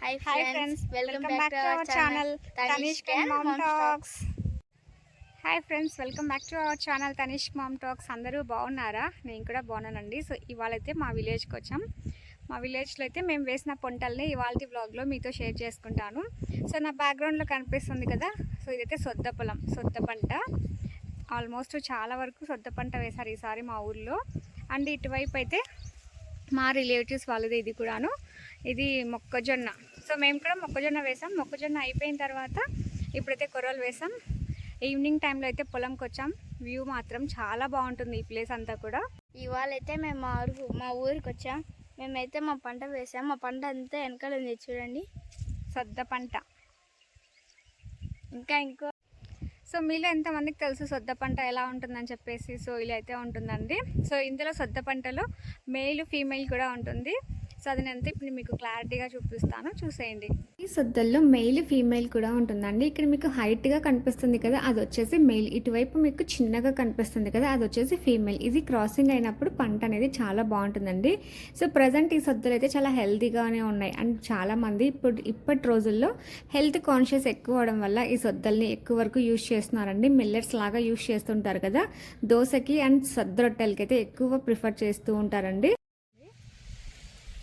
Hi hi friends welcome back to our channel Tanishk mom talks hi friends welcome back to our channel Tanishk mom talks అందరూ బాగున్నారా? నేను కూడా బాగున్నానండి. So ఇవాళ అయితే మా విలేజ్కి వచ్చాం. మా విలేజ్లో అయితే మేము వేసిన పొంటల్ని ఇవాళ వ్లాగ్లో మీతో షేర్ చేసుకుంటాను. సో నా బ్యాక్గ్రౌండ్లో కనిపిస్తుంది కదా? సో ఇదైతే సొద్ద పొలం సొద్ద పంట ఆల్మోస్ట్ చాలా వరకు సొద్ద పంట వేశారు ఈసారి మా ఊర్లో. అండ్ ఇటువైపు అయితే మా రిలేటివ్స్ వాళ్ళది ఇది కూడాను. ఇది మొక్కజొన్న. సో మేము కూడా మొక్కజొన్న వేసాం. మొక్కజొన్న అయిపోయిన తర్వాత ఇప్పుడైతే కొర్రలు వేసాం. ఈవినింగ్ టైంలో అయితే పొలంకి వచ్చాం. వ్యూ మాత్రం చాలా బాగుంటుంది ఈ ప్లేస్ అంతా కూడా. ఇవాళ అయితే మేము మా ఊరు మా ఊరికి వచ్చాం. మేమైతే మా పంట వేసాం. మా పంట అంతా వెనకాల ఉంది చూడండి. సొద్ద పంట. ఇంకా ఇంకో సో మీలో ఎంతమందికి తెలుసు సొద్ద పంట ఎలా ఉంటుందని చెప్పేసి? సో ఇలా అయితే ఉంటుందండి. సో ఇందులో సొద్ద పంటలో మేల్ ఫీమేల్ కూడా ఉంటుంది. సో ఇప్పుడు మీకు క్లారిటీగా చూపిస్తాను. చూసేయండి. ఈ సొద్దల్లో మెయిల్ ఫీమేల్ కూడా ఉంటుందండి. ఇక్కడ మీకు హైట్గా కనిపిస్తుంది కదా అది వచ్చేసి మెయిల్ ఇటువైపు మీకు చిన్నగా కనిపిస్తుంది కదా అది వచ్చేసి ఫీమేల్ ఇది క్రాసింగ్ అయినప్పుడు పంట అనేది చాలా బాగుంటుందండి. సో ప్రజెంట్ ఈ సద్దులు అయితే చాలా హెల్తీగానే ఉన్నాయి. అండ్ చాలామంది ఇప్పుడు ఇప్పటి రోజుల్లో హెల్త్ కాన్షియస్ ఎక్కువ అవడం వల్ల ఈ సొద్దల్ని ఎక్కువ వరకు యూజ్ చేస్తున్నారండి. మిల్లెట్స్ లాగా యూజ్ చేస్తుంటారు కదా దోశకి అండ్ సద్ద రొట్టెలకి అయితే ఎక్కువ ప్రిఫర్ చేస్తూ ఉంటారండి.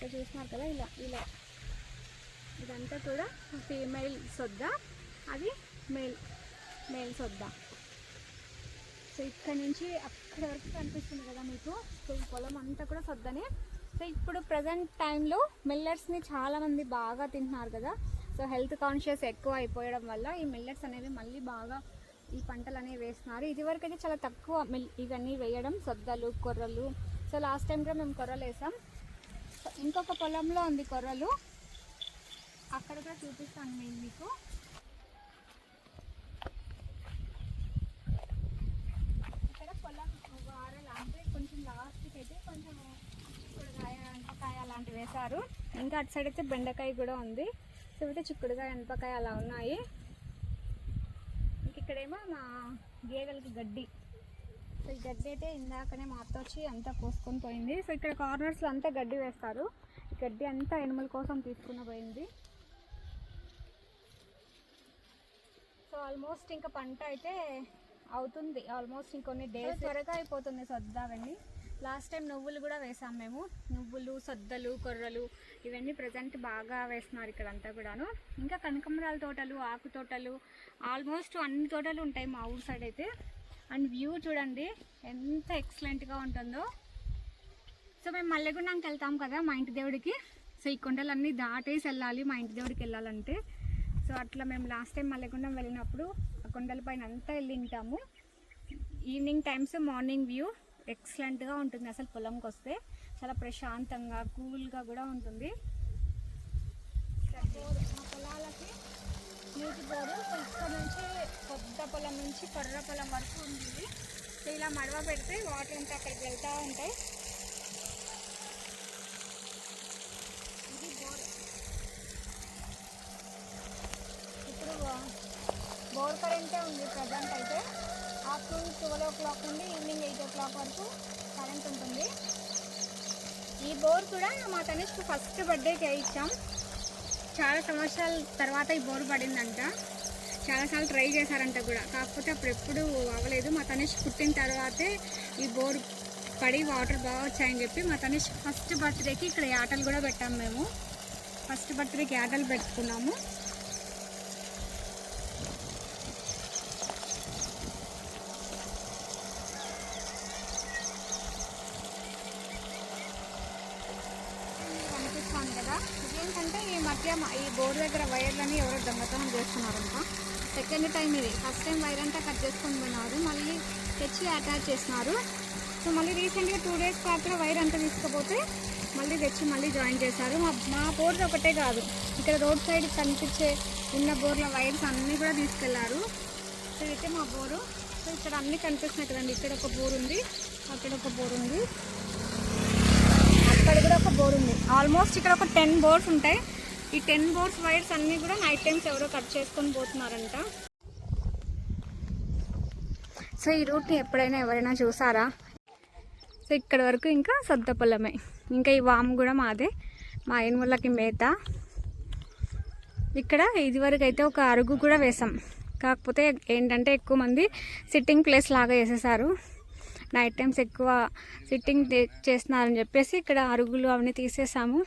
ఇక్కడ చూస్తున్నారు కదా ఇలా ఇలా. ఇదంతా కూడా ఫీమేల్ సొద్ద? అది మేల్ మేల్ సొద్ద? సో ఇక్కడ నుంచి అక్కడ వరకు కనిపిస్తుంది కదా మీకు? సో ఈ పొలం అంతా కూడా సొద్దనే. సో ఇప్పుడు ప్రజెంట్ టైంలో మిల్లెట్స్ని చాలామంది బాగా తింటున్నారు కదా. సో హెల్త్ కాన్షియస్ ఎక్కువ అయిపోయడం వల్ల ఈ మిల్లెట్స్ అనేవి మళ్ళీ బాగా ఈ పంటలు అనేవి వేస్తున్నారు. ఇదివరకు అయితే చాలా తక్కువ మిల్ ఇవన్నీ వేయడం సొద్దలు కొర్రలు. సో లాస్ట్ టైం కూడా మేము కొర్రలు వేసాం. ఇంకొక పొలంలో ఉంది కొర్రలు. అక్కడ కూడా చూపిస్తాను నేను మీకు. ఇక్కడ పొలం వారలు అంటే కొంచెం లాస్ట్కి అయితే కొంచెం చిక్కుడుకాయ అనపకాయ అలాంటివి వేశారు. ఇంకా అటు సైడ్ అయితే బెండకాయ కూడా ఉంది. సో అయితే చిక్కుడుకాయ అనపకాయ అలా ఉన్నాయి. ఇంక ఇక్కడేమో మా గేదెలకి గడ్డి. సో ఈ గడ్డి అయితే ఇందాకనే మా అత్త వచ్చి అంతా కోసుకొని పోయింది. సో ఇక్కడ కార్నర్స్లో అంతా గడ్డి వేస్తారు. గడ్డి అంతా ఎనిమల్ కోసం తీసుకుని పోయింది. సో ఆల్మోస్ట్ ఇంకా పంట అయితే అవుతుంది. ఆల్మోస్ట్ ఇంకొన్ని డేస్ త్వరగా అయిపోతుంది సొద్ద లాస్ట్ టైం నువ్వులు కూడా వేసాం మేము. నువ్వులు సొద్దలు కొర్రలు ఇవన్నీ ప్రజెంట్ బాగా వేస్తున్నారు ఇక్కడ అంతా కూడాను. ఇంకా కనకమరాల తోటలు ఆకు తోటలు ఆల్మోస్ట్ అన్ని తోటలు ఉంటాయి మా ఊరు సైడ్ అయితే. అండ్ వ్యూ చూడండి ఎంత ఎక్సలెంట్గా ఉంటుందో. సో మేము మల్లెగుండంకి వెళ్తాం కదా మా ఇంటి దేవుడికి. సో ఈ కొండలన్నీ దాటేసి వెళ్ళాలి మా ఇంటి దేవుడికి వెళ్ళాలంటే. సో అట్లా మేము లాస్ట్ టైం మల్లెగుండం వెళ్ళినప్పుడు ఆ కొండల పైన అంతా వెళ్ళి ఉంటాము. ఈవినింగ్ టైమ్స్ మార్నింగ్ వ్యూ ఎక్సలెంట్గా ఉంటుంది అసలు పొలంకి వస్తే. చాలా ప్రశాంతంగా కూల్గా కూడా ఉంటుంది. మా పొలాలకి నీటి బోరు ఇక్కడ నుంచి కొత్త పొలం నుంచి కొర్ర పొలం వరకు ఉంది. ఇలా మడవ పెడితే వాటర్ అంతా అక్కడికి వెళ్తూ ఉంటాయి ఇది బోర్. ఇప్పుడు బోర్ కరెంటే ఉంది ప్రజెంట్ అయితే. ఆఫ్టర్నూన్ ట్వెల్వ్ ఓ క్లాక్ నుండి ఈవినింగ్ ఎయిట్ ఓ క్లాక్ వరకు కరెంట్ ఉంటుంది. ఈ బోర్ కూడా మా తనిష్కి ఫస్ట్ బర్త్డేకి ఇచ్చాం. చాలా సంవత్సరాల తర్వాత ఈ బోర్ పడిందంట. చాలాసార్లు ట్రై చేశారంట కూడా. కాకపోతే అప్పుడు ఎప్పుడు అవ్వలేదు. మా తనేష్ పుట్టిన తర్వాతే ఈ బోర్ పడి వాటర్ బాగా వచ్చాయని చెప్పి మా తనేష్ ఫస్ట్ బర్త్డేకి ఇక్కడ ఆటలు కూడా పెట్టాము మేము. ఫస్ట్ బర్త్డేకి ఆటలు పెట్టుకున్నాము కనిపిస్తాను కదా ఇదేంటంటే ఈ మధ్య మా- ఈ బోర్ దగ్గర వైర్లని ఎవరో దొంగతనం చేస్తున్నారంట. సెకండ్ టైం ఇది. ఫస్ట్ టైం వైర్ అంతా కట్ చేసుకొని పోయినారు. మళ్ళీ తెచ్చి అటాచ్ చేసినారు. సో మళ్ళీ రీసెంట్గా టూ డేస్ పాటు వైర్ అంతా తీసుకుపోతే మళ్ళీ తెచ్చి మళ్ళీ జాయిన్ చేశారు. మా మా బోర్ ఒకటే కాదు. ఇక్కడ రోడ్ సైడ్ కనిపించే ఉన్న బోర్ల వైర్స్ అన్నీ కూడా తీసుకెళ్ళారు. సో అయితే మా బోరు సో ఇక్కడ అన్నీ కనిపిస్తున్నాయి కదండి. ఇక్కడ ఒక బోర్ ఉంది. అక్కడ ఒక బోర్ ఉంది. అక్కడ కూడా ఒక బోర్ ఉంది. ఆల్మోస్ట్ ఇక్కడ ఒక టెన్ బోర్డ్స్ ఉంటాయి. ఈ టెన్ బోర్డ్స్ వైర్స్ అన్నీ కూడా నైట్ టైమ్స్ ఎవరో కట్ చేసుకొని పోతున్నారంట. సో ఈ రూట్ని ఎప్పుడైనా ఎవరైనా చూసారా? సో ఇక్కడ వరకు ఇంకా సొద్ద పొలమే. ఇంకా ఈ వాము కూడా మాదే. మా ఎనుములకి మేత. ఇక్కడ ఇదివరకు అయితే ఒక అరుగు కూడా వేసాం. కాకపోతే ఏంటంటే ఎక్కువ మంది సిట్టింగ్ ప్లేస్ లాగా వేసేసారు. నైట్ టైమ్స్ ఎక్కువ సిట్టింగ్ చేస్తున్నారని చెప్పేసి ఇక్కడ అరుగులు అవన్నీ తీసేసాము.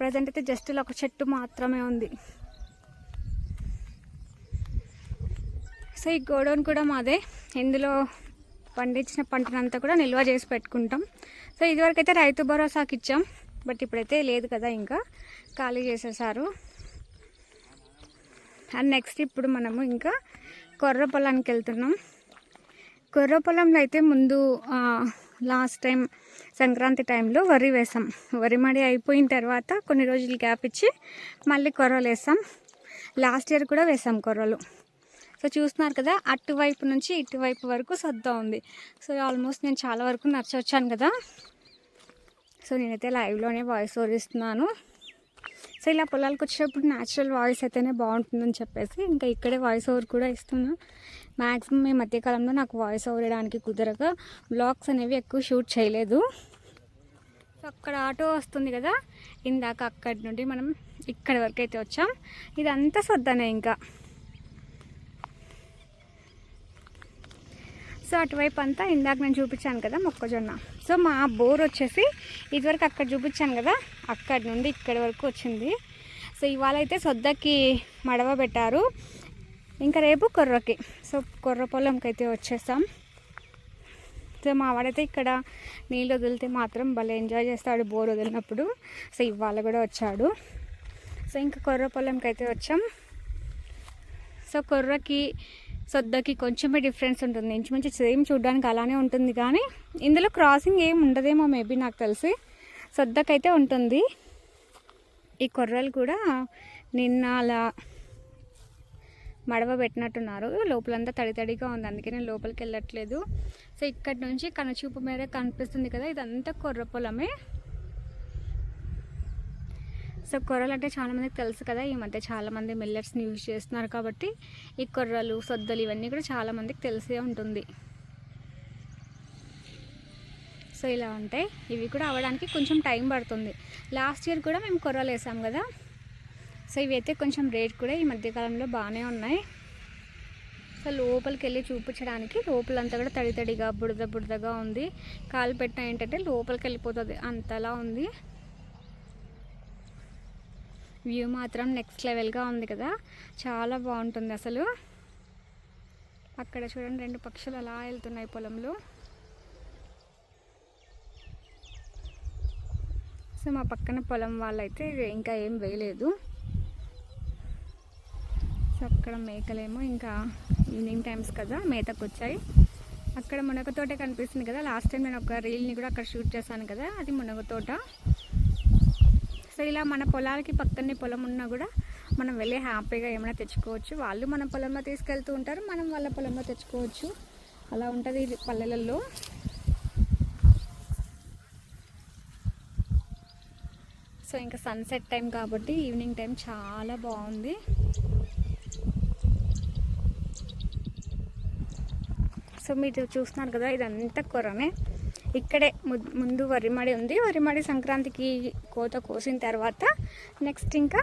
ప్రజెంట్ అయితే జస్ట్ ఇలా ఒక చెట్టు మాత్రమే ఉంది. సో ఈ గోడౌన్ కూడా మాదే. ఇందులో పండించిన పంటనంతా కూడా నిల్వ చేసి పెట్టుకుంటాం. సో ఇదివరకు అయితే రైతు భరోసాకి ఇచ్చాం బట్ ఇప్పుడైతే లేదు కదా ఇంకా. ఖాళీ చేసేసారు. అండ్ నెక్స్ట్ ఇప్పుడు మనము ఇంకా కొర్ర పొలానికి వెళ్తున్నాం. కొర్ర పొలంలో అయితే ముందు లాస్ట్ టైం సంక్రాంతి టైంలో వరి వేసాం. వరి మడి అయిపోయిన తర్వాత కొన్ని రోజులు గ్యాప్ ఇచ్చి మళ్ళీ కొర్రలు వేసాం. లాస్ట్ ఇయర్ కూడా వేసాం కొర్రలు. సో చూస్తున్నారు కదా అటువైపు నుంచి ఇటువైపు వరకు సద్దా ఉంది. సో ఆల్మోస్ట్ నేను చాలా వరకు నచ్చవచ్చాను కదా. సో నేనైతే లైవ్లోనే వాయిస్ ఓవర్ ఇస్తున్నాను. సో ఇలా పొలాలకు వచ్చేటప్పుడు న్యాచురల్ వాయిస్ అయితేనే బాగుంటుందని చెప్పేసి ఇంకా ఇక్కడే వాయిస్ ఓవర్ కూడా ఇస్తున్నాను మ్యాక్సిమం ఈ మధ్యకాలంలో నాకు వాయిస్ ఓవర్ ఇవ్వడానికి కుదరక బ్లాగ్స్ అనేవి ఎక్కువ షూట్ చేయలేదు. సో అక్కడ ఆటో వస్తుంది కదా ఇందాక అక్కడి నుండి మనం ఇక్కడి వరకు అయితే వచ్చాం. ఇదంతా సొద్దనే ఇంకా. సో అటువైపు అంతా ఇందాక నేను చూపించాను కదా మొక్కజొన్న. సో మా బోర్ వచ్చేసి ఇదివరకు అక్కడ చూపించాను కదా అక్కడి నుండి ఇక్కడి వరకు వచ్చింది. సో ఇవాళ అయితే సొద్దకి మడవ పెట్టారు. ఇంకా రేపు కొర్రకి. సో కొర్ర పొలంకి అయితే వచ్చేసాం సో మా వాడైతే ఇక్కడ నీళ్ళు వదిలితే మాత్రం భలే ఎంజాయ్ చేస్తాడు బోర్ వదిలినప్పుడు. సో ఇవాళ కూడా వచ్చాడు. సో ఇంకా కొర్ర పొలంకి అయితే వచ్చాం. సో కొర్రకి సొద్దకి కొంచెమే డిఫరెన్స్ ఉంటుంది. ఇంచుమించు సేమ్ చూడడానికి అలానే ఉంటుంది కానీ ఇందులో క్రాసింగ్ ఏం ఉండదేమో మేబీ నాకు తెలిసి. సొద్దకైతే ఉంటుంది. ఈ కొర్రలు కూడా నిన్న అలా మడవ పెట్టినట్టున్నారు. లోపలంతా తడి తడిగా ఉంది. అందుకే నేను లోపలికి వెళ్ళట్లేదు. సో ఇక్కడ నుంచి కనచూపు మేర కనిపిస్తుంది కదా ఇదంతా కొర్ర పొలమే. సో కొర్రలు అంటే చాలామందికి తెలుసు కదా ఈ మధ్య చాలా మంది మిల్లెట్స్ని యూజ్ చేస్తున్నారు కాబట్టి ఈ కొర్రలు సొద్దలు ఇవన్నీ కూడా చాలామందికి తెలిసే ఉంటుంది. సో ఇలా ఉంటాయి. ఇవి కూడా అవ్వడానికి కొంచెం టైం పడుతుంది. లాస్ట్ ఇయర్ కూడా మేము కొర్రలు వేసాం కదా. సో ఇవి అయితే కొంచెం రేట్ కూడా ఈ మధ్యకాలంలో బాగానే ఉన్నాయి. సో లోపలికి వెళ్ళి చూపించడానికి లోపలంతా కూడా తడి తడిగా బుడద బుడదగా ఉంది. కాలు పెట్టిన ఏంటంటే లోపలికి వెళ్ళిపోతుంది. అంతలా ఉంది. వ్యూ మాత్రం నెక్స్ట్ లెవెల్గా ఉంది కదా. చాలా బాగుంటుంది అసలు. అక్కడ చూడండి రెండు పక్షులు అలా వెళ్తున్నాయి పొలంలో. సో మా పక్కన పొలం వాళ్ళైతే ఇంకా ఏం వేయలేదు. సో అక్కడ మేకలేమో ఇంకా ఈవినింగ్ టైమ్స్ కదా మేతకు వచ్చాయి అక్కడ మునగ తోట కనిపిస్తుంది కదా. లాస్ట్ టైం నేను ఒక రీల్ని కూడా అక్కడ షూట్ చేశాను కదా అది మునగ తోట. సో ఇలా మన పొలాలకి పక్కనే పొలం ఉన్నా కూడా మనం వెళ్ళి హ్యాపీగా ఏమైనా తెచ్చుకోవచ్చు. వాళ్ళు మన పొలంలో తీసుకెళ్తూ ఉంటారు మనం వాళ్ళ పొలంలో తెచ్చుకోవచ్చు. అలా ఉంటుంది ఇది పల్లెలలో. సో ఇంకా సన్సెట్ టైం కాబట్టి ఈవినింగ్ టైం చాలా బాగుంది. సో మీరు చూస్తున్నారు కదా ఇదంతా కొరనే ఇక్కడే ము- ముందు వరిమడి ఉంది. వరిమడి సంక్రాంతికి కోత కోసిన తర్వాత నెక్స్ట్ ఇంకా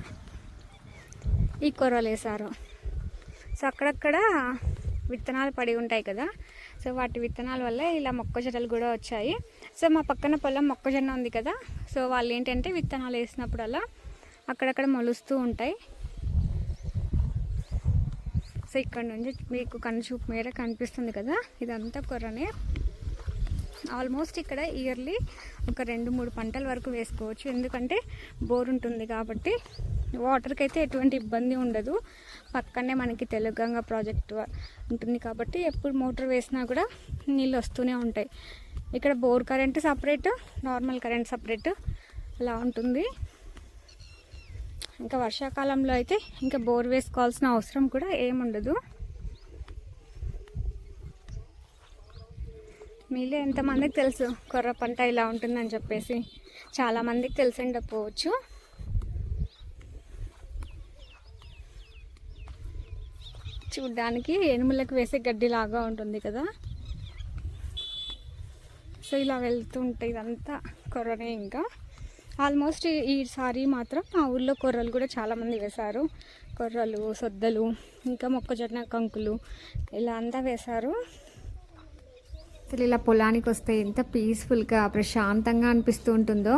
ఈ కొర్రలు వేసారు సో అక్కడక్కడ విత్తనాలు పడి ఉంటాయి కదా. సో వాటి విత్తనాల వల్ల ఇలా మొక్కజొన్నలు కూడా వచ్చాయి. సో మా పక్కన పొలం మొక్కజొన్న ఉంది కదా. సో వాళ్ళు ఏంటంటే విత్తనాలు వేసినప్పుడల్లా అక్కడక్కడ మొలుస్తూ ఉంటాయి. సో ఇక్కడ నుంచి మీకు కనుచూపు మేర కనిపిస్తుంది కదా. ఇదంతా కొర్రనే. ఆల్మోస్ట్ ఇక్కడ ఇయర్లీ ఒక రెండు మూడు పంటల వరకు వేసుకోవచ్చు. ఎందుకంటే బోర్ ఉంటుంది కాబట్టి వాటర్కి అయితే ఎటువంటి ఇబ్బంది ఉండదు. పక్కనే మనకి తెలంగాణ ప్రాజెక్ట్ ఉంటుంది కాబట్టి ఎప్పుడు మోటార్ వేసినా కూడా నీళ్ళు వస్తూనే ఉంటాయి. ఇక్కడ bore current separate normal current separate అలా ఉంటుంది. ఇంకా వర్షాకాలంలో అయితే ఇంకా బోర్ వేసుకోవాల్సిన అవసరం కూడా ఏముండదు. మీలో ఎంతమందికి తెలుసు కొర్ర పంట ఇలా ఉంటుందని చెప్పేసి? చాలామందికి తెలిసిండకపోవచ్చు చూడ్డానికి ఎనుములకు వేసే గడ్డి లాగా ఉంటుంది కదా? సో ఇలా వెళ్తుంటే ఇదంతా కొర్రనే ఇంకా. ఆల్మోస్ట్ ఈ- ఈసారి మాత్రం మా ఊళ్ళో కొర్రలు కూడా చాలామంది వేశారు. కొర్రలు సొద్దలు ఇంకా మొక్కజొన్న కంకులు ఇలా అంతా వేశారు. అసలు ఇలా పొలానికి వస్తే ఎంత పీస్ఫుల్గా ప్రశాంతంగా అనిపిస్తూ ఉంటుందో.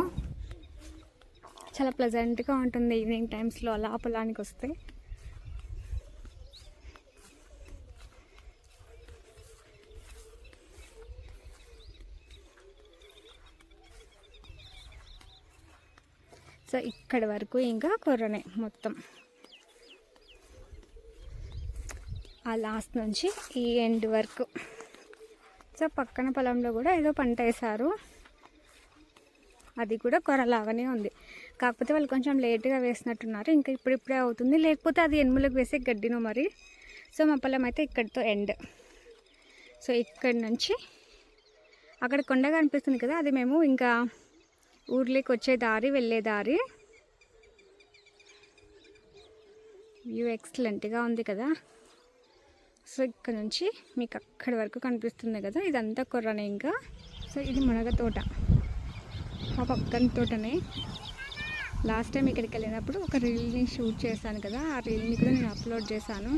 చాలా ప్లెజెంట్గా ఉంటుంది ఈవినింగ్ టైమ్స్లో అలా పొలానికి వస్తే. సో ఇక్కడి వరకు ఇంకా కొర్రనే మొత్తం. ఆ లాస్ట్ నుంచి ఈ ఎండ్ వరకు. సో పక్కన పొలంలో కూడా ఏదో పంట వేశారు. అది కూడా కొరలాగానే ఉంది. కాకపోతే వాళ్ళు కొంచెం లేట్గా వేసినట్టున్నారు. ఇంకా ఇప్పుడిప్పుడే అవుతుంది. లేకపోతే అది ఎనుములకు వేసే గడ్డిను మరి. సో మా పొలం అయితే ఇక్కడితో ఎండ్. సో ఇక్కడి నుంచి అక్కడ కొండ కనిపిస్తుంది కదా అది మేము ఇంకా ఊర్లోకి వచ్చే దారి వెళ్ళే దారి. వ్యూ ఎక్సలెంట్గా ఉంది కదా. సో ఇక్కడ నుంచి మీకు అక్కడి వరకు కనిపిస్తుంది కదా ఇదంతా కొర్రనే ఇంకా. సో ఇది మునగ తోట. ఆ పక్కన తోటనే. లాస్ట్ టైం ఇక్కడికి వెళ్ళినప్పుడు ఒక రీల్ని షూట్ చేశాను కదా ఆ రీల్ని కూడా నేను అప్లోడ్ చేశాను.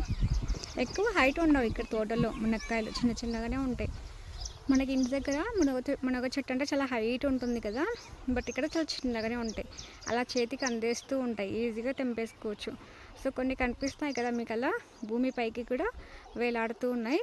ఎక్కువ హైట్ ఉండవు ఇక్కడ తోటలో మునక్కాయలు చిన్న చిన్నగానే ఉంటాయి. మనకి ఇంటి దగ్గర మునగ మునగ చెట్టు అంటే చాలా హైట్ ఉంటుంది కదా బట్ ఇక్కడ చాలా చిన్నగానే ఉంటాయి. అలా చేతికి అందేస్తూ ఉంటాయి ఈజీగా తెంపేసుకోవచ్చు. సో కొన్ని కనిపిస్తున్నాయి కదా మీకు అలా భూమి పైకి కూడా వేలాడుతూ ఉన్నాయి.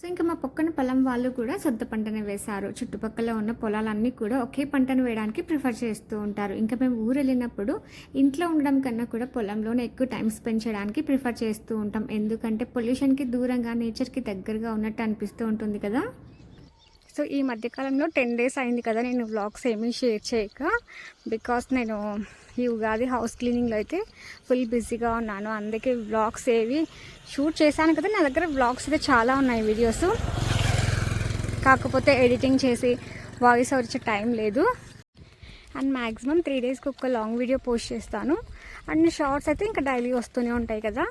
సో ఇంకా మా పక్కన పొలం వాళ్ళు కూడా సొద్ద పంటను వేశారు. చుట్టుపక్కల ఉన్న పొలాలన్నీ కూడా ఒకే పంటను వేయడానికి ప్రిఫర్ చేస్తూ ఉంటారు. ఇంకా మేము ఊరు వెళ్ళినప్పుడు ఇంట్లో ఉండడం కన్నా కూడా పొలంలోనే ఎక్కువ టైం స్పెండ్ చేయడానికి ప్రిఫర్ చేస్తూ ఉంటాం. ఎందుకంటే పొల్యూషన్కి దూరంగా నేచర్కి దగ్గరగా ఉన్నట్టు అనిపిస్తూ ఉంటుంది కదా. సో ఈ మధ్యకాలంలో టెన్ డేస్ అయింది కదా నేను వ్లాగ్స్ ఏమీ షేర్ చేయక. బికాస్ నేను ఈ ఉగాది హౌస్ క్లీనింగ్లో అయితే ఫుల్ బిజీగా ఉన్నాను. అందుకే వ్లాగ్స్ ఏవి షూట్ చేశాను కదా నా దగ్గర వ్లాగ్స్ అయితే చాలా ఉన్నాయి వీడియోస్. కాకపోతే ఎడిటింగ్ చేసి వాయిస్ వచ్చే టైం లేదు. అండ్ మ్యాక్సిమం త్రీ డేస్కి ఒక లాంగ్ వీడియో పోస్ట్ చేస్తాను. అండ్ షార్ట్స్ అయితే ఇంకా డైలీ వస్తూనే ఉంటాయి కదా.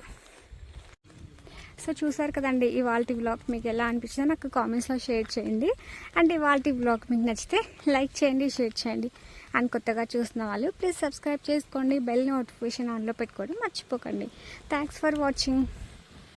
సో చూసారు కదండి ఇవాళ బ్లాగ్ మీకు ఎలా అనిపించిందో నాకు కామెంట్స్లో షేర్ చేయండి. అండ్ ఇవాళ బ్లాగ్ మీకు నచ్చితే లైక్ చేయండి షేర్ చేయండి. అండ్ కొత్తగా చూసిన వాళ్ళు ప్లీజ్ సబ్స్క్రైబ్ చేసుకోండి. బెల్ నోటిఫికేషన్ ఆన్లో పెట్టుకోవడం మర్చిపోకండి. Thanks for watching